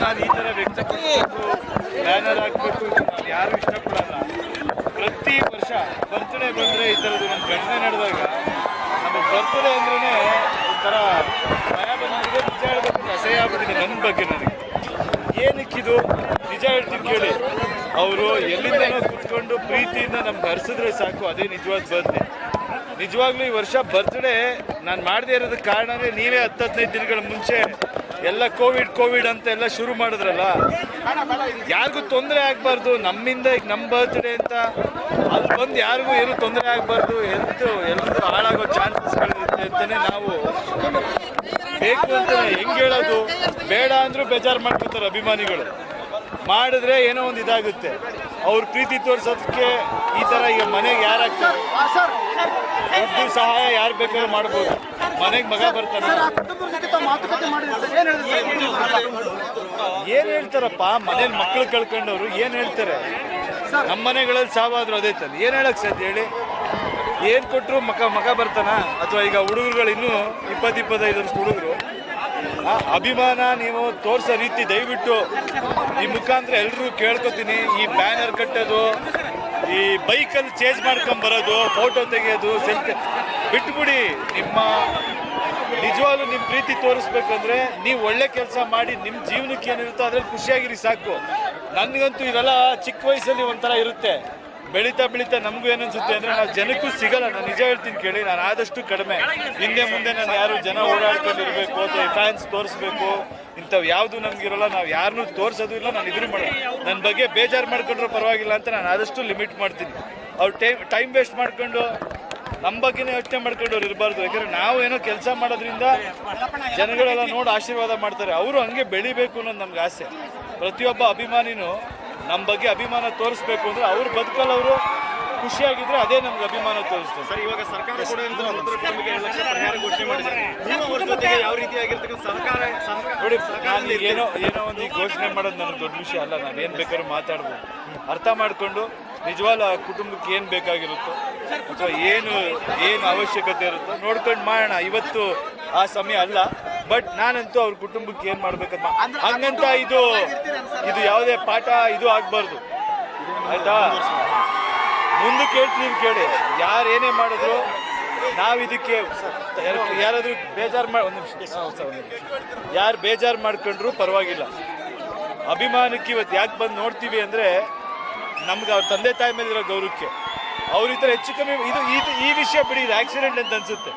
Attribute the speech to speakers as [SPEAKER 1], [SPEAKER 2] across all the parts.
[SPEAKER 1] ನಾನು ಈ ಥರ ಬ್ಯಾನರ್ ಹಾಕಬೇಕು ಯಾರು ಇಷ್ಟಪಡಲ್ಲ. ಪ್ರತಿ ವರ್ಷ ಬರ್ತ್ಡೇ ಬಂದರೆ ಈ ಥರದ್ದು ಒಂದು ಘಟನೆ ನಡೆದಾಗ ನಮಗೆ ಬರ್ತ್ಡೇ ಅಂದ್ರೇ ಒಂಥರ ಭಯ ಬಂದಿದೆ ನಿಜ ಹೇಳ್ಬೇಕು ಅಸಹ್ಯ ಆಗ್ಬಿಟ್ಟಿದೆ ನನ್ನ ಬಗ್ಗೆ ನನಗೆ. ಏನಕ್ಕಿದು ನಿಜ ಹೇಳ್ತೀನಿ ಕೇಳಿ. ಅವರು ಎಲ್ಲಿಂದನೋ ಕುತ್ಕೊಂಡು ಪ್ರೀತಿಯಿಂದ ನಮ್ಗೆ ಹರಿಸಿದ್ರೆ ಸಾಕು, ಅದೇ ನಿಜವಾದ ಬರ್ತ್ಡೇ ನಿಜವಾಗ್ಲೂ ಈ ವರ್ಷ ಬರ್ತ್ಡೇ ನಾನು ಮಾಡದೇ ಇರೋದಕ್ಕೆ ಕಾರಣನೇ ನೀವೇ ಹತ್ತು ಹದಿನೈದು ದಿನಗಳ ಮುಂಚೆ ಎಲ್ಲ ಕೋವಿಡ್ ಕೋವಿಡ್ ಅಂತ ಎಲ್ಲ ಶುರು ಮಾಡಿದ್ರಲ್ಲ? ಯಾರಿಗೂ ತೊಂದರೆ ಆಗಬಾರ್ದು. ನಮ್ಮಿಂದ ಈಗ ನಮ್ಮ ಬರ್ತ್ಡೇ ಅಂತ ಅಲ್ಲಿ ಬಂದು ಯಾರಿಗೂ ಏನು ತೊಂದರೆ ಆಗಬಾರ್ದು. ಹೆಲ್ತ್ ಎಲ್ಲರೂ ಹಾಳಾಗೋ ಚಾನ್ಸಸ್ಗಳಿರುತ್ತೆ ಅಂತಲೇ ನಾವು ಬೇಕು ಅಂತ ಹೆಂಗೆ ಹೇಳೋದು? ಬೇಡ ಅಂದರೂ ಬೇಜಾರು ಮಾಡ್ಕೊತಾರೆ ಅಭಿಮಾನಿಗಳು. ಮಾಡಿದ್ರೆ ಏನೋ ಒಂದು ಇದಾಗುತ್ತೆ. ಅವ್ರ ಪ್ರೀತಿ ತೋರಿಸೋದಕ್ಕೆ ಈ ಥರ ಈಗ ಮನೆಗೆ ಯಾರಾಗ್ತಾರೆ ದುಡ್ಡು ಸಹಾಯ ಯಾರು ಬೇಕಾದ್ರೂ ಮಾಡ್ಬೋದು. ಮನೆಗೆ ಮಗ ಬರ್ತಾನೆ.
[SPEAKER 2] ಏನ್
[SPEAKER 1] ಹೇಳ್ತಾರಪ್ಪ? ಮನೇಲಿ ಮಕ್ಕಳು ಕಳ್ಕೊಂಡವ್ರು ಏನ್ ಹೇಳ್ತಾರೆ? ನಮ್ಮ ಮನೆಗಳಲ್ಲಿ ಸಾವಾದ್ರು ಅದೇ ತಾನೆ. ಏನ್ ಹೇಳಕ್ ಸಾಧ್ಯ ಹೇಳಿ? ಏನ್ ಕೊಟ್ರು ಮಗ ಮಗ ಬರ್ತಾನ? ಅಥವಾ ಈಗ ಹುಡುಗರುಗಳು ಇನ್ನೂ ಇಪ್ಪತ್ತು ಇಪ್ಪತ್ತೈದು ವರ್ಷ ಹುಡುಗರು ಅಭಿಮಾನ ನೀವು ತೋರಿಸೋ ರೀತಿ ದಯವಿಟ್ಟು ಈ ಮುಖಾಂತರ ಎಲ್ಲರೂ ಕೇಳ್ಕೊತೀನಿ. ಈ ಬ್ಯಾನರ್ ಕಟ್ಟೋದು, ಈ ಬೈಕಲ್ಲಿ ಚೇಂಜ್ ಮಾಡ್ಕೊಂಡು ಬರೋದು, ಫೋಟೋ ತೆಗೆಯೋದು, ಸೆಲ್ಫಿ ಬಿಟ್ಬಿಡಿ. ನಿಮ್ಮ ನಿಜವಾಗ್ಲೂ ನಿಮ್ಮ ಪ್ರೀತಿ ತೋರಿಸ್ಬೇಕಂದ್ರೆ ನೀವು ಒಳ್ಳೆ ಕೆಲಸ ಮಾಡಿ ನಿಮ್ಮ ಜೀವನಕ್ಕೆ ಏನಿರುತ್ತೋ ಅದ್ರಲ್ಲಿ ಖುಷಿಯಾಗಿರಿ ಸಾಕು. ನನಗಂತೂ ಇದೆಲ್ಲ ಚಿಕ್ಕ ವಯಸ್ಸಲ್ಲಿ ಒಂಥರ ಇರುತ್ತೆ. ಬೆಳೀತಾ ಬೆಳೀತಾ ನಮಗೂ ಏನನ್ಸುತ್ತೆ ಅಂದ್ರೆ ನಾವು ಜನಕ್ಕೂ ಸಿಗಲ್ಲ, ನಾನು ನಿಜ ಹೇಳ್ತೀನಿ ಕೇಳಿ, ನಾನು ಆದಷ್ಟು ಕಡಿಮೆ. ಹಿಂದೆ ಮುಂದೆ ನಾನು ಯಾರು ಜನ ಓಡಾಡ್ಕೊಂಡಿರ್ಬೇಕು ಅಥವಾ ಫ್ಯಾನ್ಸ್ ತೋರಿಸ್ಬೇಕು, ಇಂಥವು ಯಾವುದು ನಮಗಿರಲ್ಲ, ನಾವು ಯಾರನ್ನೂ ತೋರಿಸೋದು ಇಲ್ಲ, ನಾನು ಇದ್ರೂ ಮಾಡಲ್ಲ. ನನ್ನ ಬಗ್ಗೆ ಬೇಜಾರು ಮಾಡ್ಕೊಂಡ್ರೂ ಪರವಾಗಿಲ್ಲ ಅಂತ ನಾನು ಆದಷ್ಟು ಲಿಮಿಟ್ ಮಾಡ್ತೀನಿ. ಅವ್ರು ಟೈಮ್ ಟೈಮ್ ವೇಸ್ಟ್ ಮಾಡ್ಕೊಂಡು ನಮ್ಮ ಬಗ್ಗೆನೇ ಯೋಚನೆ ಮಾಡ್ಕೊಂಡವ್ರು ಇರಬಾರ್ದು. ಯಾಕಂದ್ರೆ ನಾವು ಏನೋ ಕೆಲಸ ಮಾಡೋದ್ರಿಂದ ಜನಗಳೆಲ್ಲ ನೋಡಿ ಆಶೀರ್ವಾದ ಮಾಡ್ತಾರೆ. ಅವರು ಹಂಗೆ ಬೆಳಿಬೇಕು ಅನ್ನೋದು ನಮ್ಗೆ ಆಸೆ. ಪ್ರತಿಯೊಬ್ಬ ಅಭಿಮಾನಿನೂ ನಮ್ಮ ಬಗ್ಗೆ ಅಭಿಮಾನ ತೋರಿಸ್ಬೇಕು ಅಂದ್ರೆ ಅವ್ರು ಬದುಕಲ್ಲ ಅವರು ಖುಷಿಯಾಗಿದ್ರೆ ಅದೇ ನಮ್ಗೆ ಅಭಿಮಾನ ತೋರಿಸ್ತದೆ.
[SPEAKER 3] ಸರ್ ಇವಾಗ ಸರ್ಕಾರ ಕೂಡ ಘೋಷಣೆ ನೀವು ಅವ್ರ ಜೊತೆಗೆ ಯಾವ ರೀತಿಯಾಗಿರ್ತಕ್ಕಂಥ ಸರ್ಕಾರ
[SPEAKER 1] ನೋಡಿ ನಾನು ಏನೋ ಏನೋ ಒಂದು ಈ ಘೋಷಣೆ ಮಾಡೋದು ನನಗೆ ದೊಡ್ಡ ವಿಷಯ ಅಲ್ಲ. ನಾನು ಏನು ಬೇಕಾದ್ರೂ ಮಾತಾಡ್ಬೋದು. ಅರ್ಥ ಮಾಡಿಕೊಂಡು ನಿಜವಾಗ್ಲೂ ಆ ಕುಟುಂಬಕ್ಕೆ ಏನು ಬೇಕಾಗಿರುತ್ತೋ ಅಥವಾ ಏನು ಏನು ಅವಶ್ಯಕತೆ ಇರುತ್ತೋ ನೋಡ್ಕೊಂಡು ಮಾಡೋಣ. ಇವತ್ತು ಆ ಸಮಯ ಅಲ್ಲ. ಬಟ್ ನಾನಂತೂ ಅವ್ರ ಕುಟುಂಬಕ್ಕೆ ಏನು ಮಾಡ್ಬೇಕಂತ ಹಂಗಂತ ಇದು ಇದು ಯಾವುದೇ ಪಾಠ ಇದು ಆಗಬಾರ್ದು. ಆಯ್ತಾ? ಮುಂದೆ ಕೇಳ್ತೀನಿ ಕೇಳಿ. ಯಾರು ಏನೇ ಮಾಡಿದ್ರು ನಾವು ಇದಕ್ಕೆ ಯಾರಾದ್ರೂ ಬೇಜಾರು ಮಾಡಿ ಒಂದು ನಿಮಿಷ. ಯಾರು ಬೇಜಾರು ಮಾಡ್ಕೊಂಡ್ರು ಪರವಾಗಿಲ್ಲ. ಅಭಿಮಾನಕ್ಕೆ ಇವತ್ತು ಯಾಕೆ ಬಂದು ನೋಡ್ತೀವಿ ಅಂದರೆ ನಮ್ಗೆ ಅವ್ರ ತಂದೆ ತಾಯಿ ಮೇಲಿರೋ ಗೌರವಕ್ಕೆ. ಅವ್ರ ಈ ಹೆಚ್ಚು ಕಮ್ಮಿ ಇದು ಇದು ಈ ವಿಷಯ ಬಿಡಿ, ಇದು ಆಕ್ಸಿಡೆಂಟ್ ಅಂತ ಅನ್ಸುತ್ತೆ.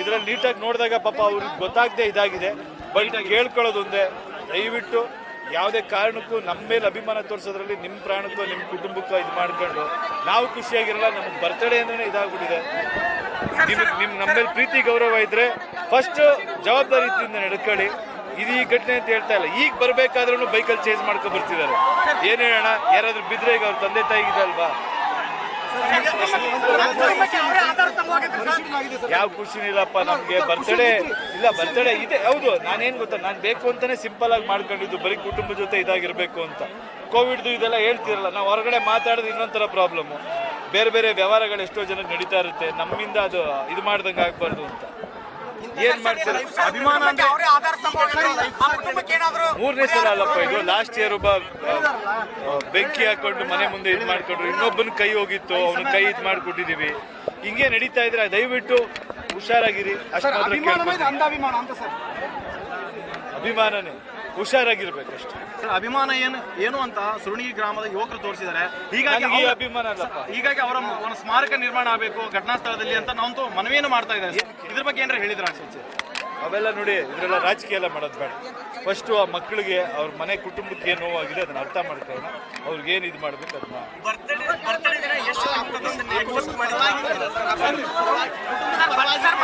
[SPEAKER 1] ಇದರಲ್ಲಿ ನೀಟಾಗಿ ನೋಡಿದಾಗ ಪಾಪ ಅವ್ರಿಗೆ ಗೊತ್ತಾಗದೆ ಇದಾಗಿದೆ. ಬಟ್ ಕೇಳ್ಕೊಳ್ಳೋದು ಒಂದೇ, ದಯವಿಟ್ಟು ಯಾವುದೇ ಕಾರಣಕ್ಕೂ ನಮ್ಮ ಮೇಲೆ ಅಭಿಮಾನ ತೋರಿಸೋದ್ರಲ್ಲಿ ನಿಮ್ಮ ಪ್ರಾಣಕ್ಕೂ ನಿಮ್ಮ ಕುಟುಂಬಕ್ಕೂ ಇದು ಮಾಡ್ಕೊಂಡು, ನಾವು ಖುಷಿಯಾಗಿರಲ್ಲ, ನಮ್ಗೆ ಬರ್ತಡೇ ಅಂದ್ರೆ ಇದಾಗ್ಬಿಟ್ಟಿದೆ. ನಿಮ್ಗೆ ನಿಮ್ ನಮ್ಮ ಮೇಲೆ ಪ್ರೀತಿ, ಗೌರವ ಇದ್ರೆ ಫಸ್ಟ್ ಜವಾಬ್ದಾರಿಯಿಂದ ನಡ್ಕೊಳ್ಳಿ. ಇದು ಈ ಘಟನೆ ಅಂತ ಹೇಳ್ತಾ ಇಲ್ಲ. ಈಗ ಬರಬೇಕಾದ್ರೂ ಬೈಕಲ್ಲಿ ಚೇಂಜ್ ಮಾಡ್ಕೊ ಬರ್ತಿದ್ದಾರೆ. ಏನ್ ಹೇಳೋಣ? ಯಾರಾದ್ರೂ ಬಿದ್ರೆ ಈಗ ಅವ್ರ ತಂದೆ ತಾಯಿಗಿದೆ ಅಲ್ವಾ
[SPEAKER 2] ಅವರೇ ಆಧಾರ ಸ್ತಂಭವಾಗಿದ್ರು ಸರ್
[SPEAKER 1] ಯಾವ ಖುಷಿನೂ ಇಲ್ಲಪ್ಪ ನಮ್ಗೆ ಬರ್ತಡೇ ಇಲ್ಲ ಬರ್ತಡೇ ಇದೆ, ಹೌದು, ನಾನೇನ್ ಗೊತ್ತಾ, ನಾನು ಬೇಕು ಅಂತಾನೆ ಸಿಂಪಲ್ ಆಗಿ ಮಾಡ್ಕೊಂಡಿದ್ದು, ಬರೀ ಕುಟುಂಬ ಜೊತೆ ಇದಾಗಿರ್ಬೇಕು ಅಂತ. ಕೋವಿಡ್ದು ಇದೆಲ್ಲ ಹೇಳ್ತಿರಲ್ಲ, ನಾವು ಹೊರಗಡೆ ಮಾತಾಡೋದು ಇನ್ನೊಂಥರ ಪ್ರಾಬ್ಲಮ್ ಬೇರೆ ಬೇರೆ ವ್ಯವಹಾರಗಳು ಎಷ್ಟೋ ಜನಕ್ಕೆ ನಡೀತಾ ಇರುತ್ತೆ, ನಮ್ಮಿಂದ ಅದು ಇದು ಮಾಡ್ದಂಗೆ ಆಗಬಾರ್ದು ಅಂತ. ಏನ್ ಮಾಡ್ತಾರೆ?
[SPEAKER 2] ಅಭಿಮಾನ ಅಂದ್ರೆ
[SPEAKER 1] ಮೂರನೇ ಸಲ ಅಲ್ಲಪ್ಪ ಇದು ಲಾಸ್ಟ್ ಇಯರ್ ಒಬ್ಬ ಬೆಂಕಿ ಹಾಕೊಂಡು ಮನೆ ಮುಂದೆ ಇದು ಮಾಡ್ಕೊಂಡ್ರು. ಇನ್ನೊಬ್ಬನ ಕೈ ಹೋಗಿತ್ತು ಅವನ ಕೈ ಇದು ಮಾಡ್ಕೊಟ್ಟಿದೀವಿ. ಹಿಂಗೆ ನಡೀತಾ ಇದ್ರೆ ದಯವಿಟ್ಟು ಹುಷಾರಾಗಿರಿ. ಅಷ್ಟೇ
[SPEAKER 2] ಸರ್
[SPEAKER 1] ಮಾತ್ರ
[SPEAKER 2] ಅಭಿಮಾನ
[SPEAKER 1] ಕೇಳ್ಕೊತೀನಿ.
[SPEAKER 2] ಇದು ಅಂಧಾಭಿಮಾನ ಅಂತ ಸರ್?
[SPEAKER 1] ಅಭಿಮಾನನೇ.
[SPEAKER 3] ಅಭಿಮಾನ ಏನು ಏನು ಅಂತ ಸುರುಣಿ ಗ್ರಾಮದ ಯುವಕರು ತೋರಿಸಿದ್ದಾರೆ. ಹೀಗಾಗಿ
[SPEAKER 1] ಈ ಅಭಿಮಾನ ಅಲ್ಲಪ್ಪ.
[SPEAKER 3] ಹೀಗಾಗಿ ಅವರ ಒಂದು ಸ್ಮಾರಕ ನಿರ್ಮಾಣ ಆಗಬೇಕು ಘಟನಾ ಸ್ಥಳದಲ್ಲಿ ಅಂತ ನಾವಂತೂ ಮನವಿಯನ್ನು ಮಾಡ್ತಾ ಇದ್ದಾರೆ ಬಗ್ಗೆ ಏನಾರ ಹೇಳಿದ್ರ?
[SPEAKER 1] ಅವೆಲ್ಲ ನೋಡಿ ಇದರೆಲ್ಲ ರಾಜಕೀಯ ಎಲ್ಲ ಮಾಡೋದು ಬೇಡ. ಫಸ್ಟು ಆ ಮಕ್ಕಳಿಗೆ ಅವ್ರ ಮನೆ ಕುಟುಂಬಕ್ಕೆ ಏನು ನೋವಾಗಿದೆ ಅದನ್ನ ಅರ್ಥ ಮಾಡ್ಕೊಳ್ಳೋಣ ಅವ್ರಿಗೆ ಏನು ಇದು ಮಾಡ್ಬೇಕು ಅದನ್ನ?
[SPEAKER 2] ಸರ್